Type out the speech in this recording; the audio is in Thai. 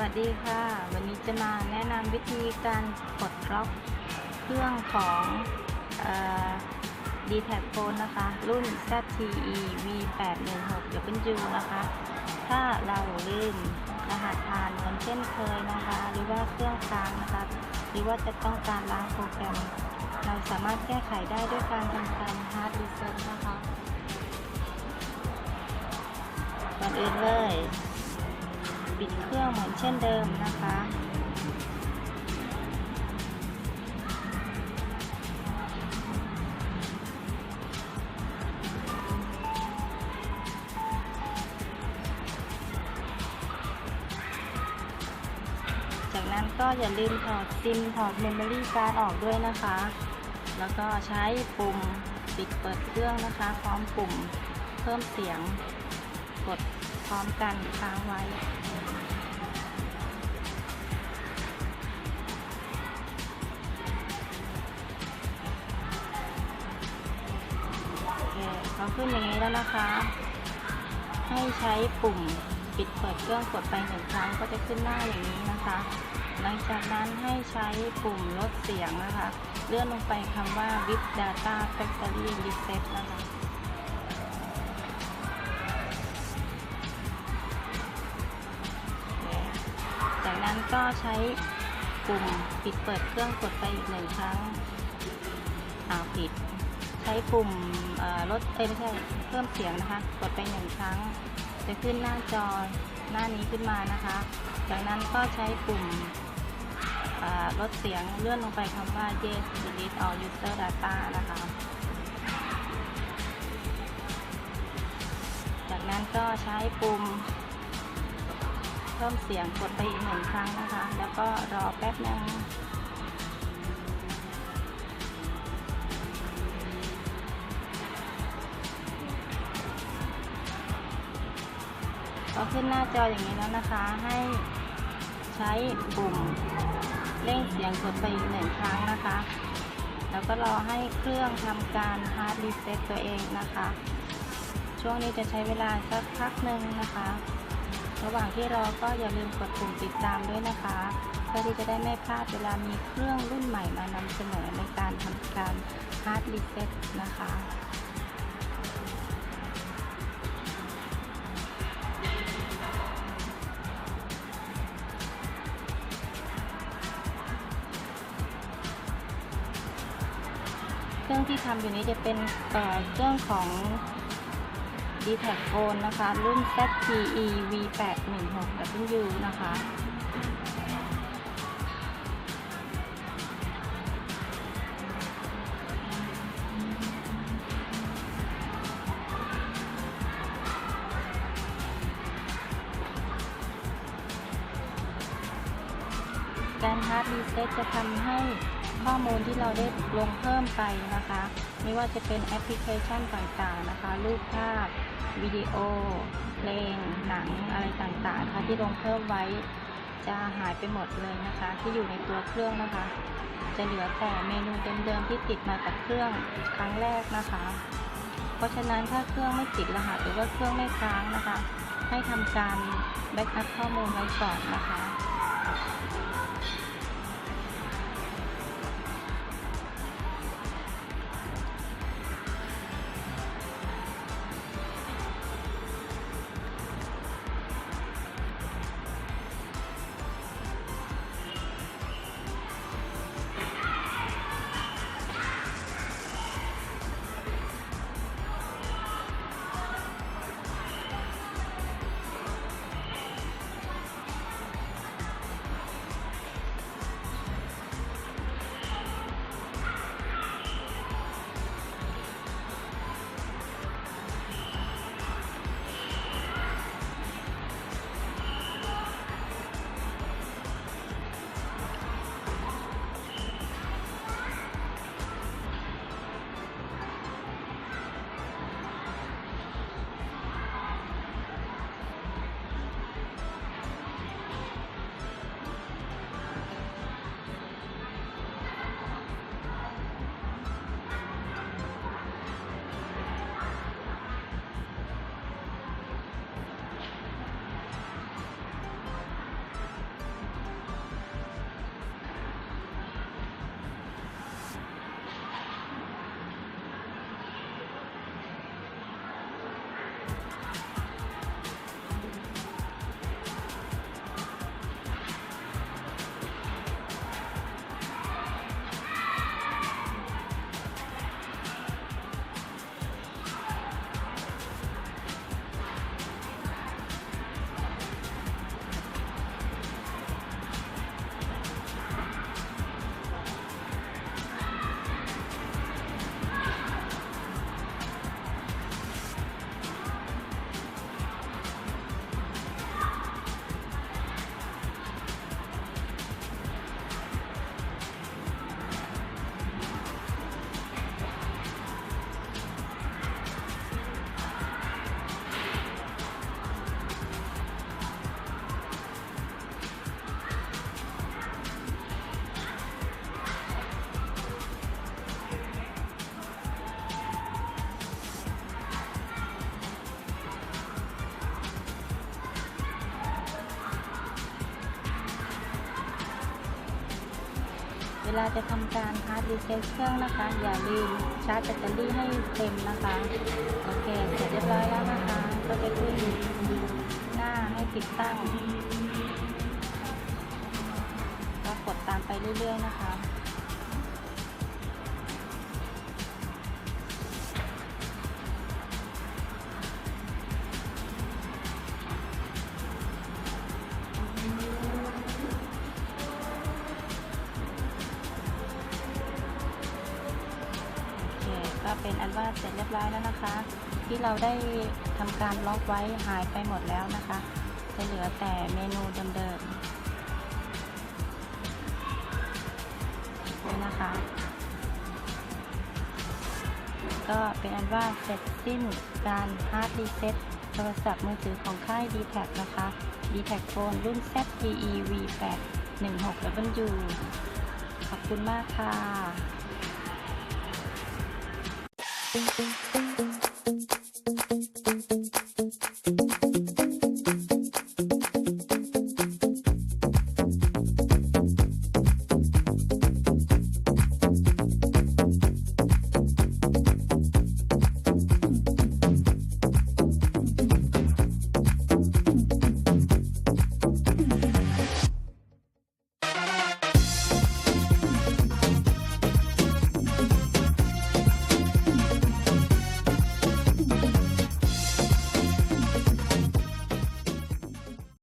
วัสดีค่ะ วันนี้จะมาแนะนำวิธีการปลดล็อกเครื่องของดีแท็กโฟนนะคะ รุ่น ZTE V816W นะคะ ถ้าเราลืมรหัสผ่านเหมือนเช่นเคยนะคะ หรือว่าเครื่องค้างนะคะ หรือว่าจะต้องการล้างโปรแกรม เราสามารถแก้ไขได้ด้วยการทำการ hard reset นะคะก่อนอื่นเลย ปิดเครื่องเหมือนเช่นเดิมนะคะ จากนั้นก็อย่าลืมถอดซิมถอดเมมโมรี่การ์ดออกด้วยนะคะ แล้วก็ใช้ปุ่มปิดเปิดเครื่องนะคะ พร้อมปุ่มเพิ่มเสียงกดพร้อมกันค้างไว้ เคพอขึ้นอย่างนี้แล้วนะคะ ให้ใช้ปุ่มปิดเปิดเครื่องกดไปหนึ่งครั้งก็จะขึ้นหน้าอย่างนี้นะคะ หลังจากนั้นให้ใช้ปุ่มลดเสียงนะคะ เลื่อนลงไปคำว่า w i t data factory reset นะคะจากนั้นก็ใช้ปุ่มปิดเปิดเครื่องกดไปอีกหนึ่งครั้งอ่าปิด ใช้ปุ่มลดเอ้ยไม่ใช่เพิ่มเสียงนะคะ กดไปหนึ่งครั้ง จะขึ้นหน้าจอหน้านี้ขึ้นมานะคะ จากนั้นก็ใช้ปุ่มลดเสียงเลื่อนลงไปคำว่า yes delete all user data นะคะ จากนั้นก็ใช้ปุ่มเพิ่มเสียงกดไปอีกหนึ่งครั้งนะคะ แล้วก็รอแป๊บนึง อขึ้นหน้าจออย่างนี้แล้วนะคะ ให้ใช้ปุ่มเร่งเสียงกดไปอีกหนึ่งครั้งนะคะ แล้วก็รอให้เครื่องทำการ hard reset ตัวเองนะคะ ช่วงนี้จะใช้เวลาสักพักหนึ่งนะคะ ระหว่างที่รอก็อย่าลืมกดปุ่มติดตามด้วยนะคะเพื่อที่จะได้ไม่พลาดเวลามีเครื่องรุ่นใหม่มานำเสนอในการทำการ hard reset นะคะ เครื่องที่ทำอยู่นี้จะเป็นเครื่องของ d t a c p h o n นะคะ รุ่น ZTE V816W นะคะ การ hard reset จะทำให้ ข้อมูลที่เราได้ลงเพิ่มไปนะคะ ไม่ว่าจะเป็นแอปพลิเคชันต่างๆนะคะรูปภาพวิดีโอเพลงหนังอะไรต่างๆนะคะที่ลงเพิ่มไว้จะหายไปหมดเลยนะคะ ที่อยู่ในตัวเครื่องนะคะ จะเหลือแต่เมนูเดิมๆที่ติดมากับเครื่องครั้งแรกนะคะ เพราะฉะนั้นถ้าเครื่องไม่ติดรหัสหรือว่าเครื่องไม่ค้างนะคะ ให้ทำการแบ็กอัพข้อมูลไว้ก่อนนะคะ วลาจะทำการฮาร์ดรีเซ็ตเครื่องนะคะ อย่าลืมชาร์จแบตเตอรี่ให้เต็มนะคะ โอเคเสร็จเรียบร้อยแล้วนะคะ ก็จะขึ้นหน้าให้ติดตั้งก็กดตามไปเรื่อยๆนะคะ ก็เป็นอันว่าเสร็จเรียบร้อยแล้วนะคะ ที่เราได้ทำการล็อกไว้หายไปหมดแล้วนะคะ จะเหลือแต่เมนูเดิมๆนี่นะคะ ก็เป็นอันว่าเสร็จสิ้นการฮาร์ดรีเซ็ตโทรศัพท์มือถือของค่าย d t แทนะคะ d t แท Phone รุ่น ZTE V8 16W ขอบคุณมากค่ะ thank you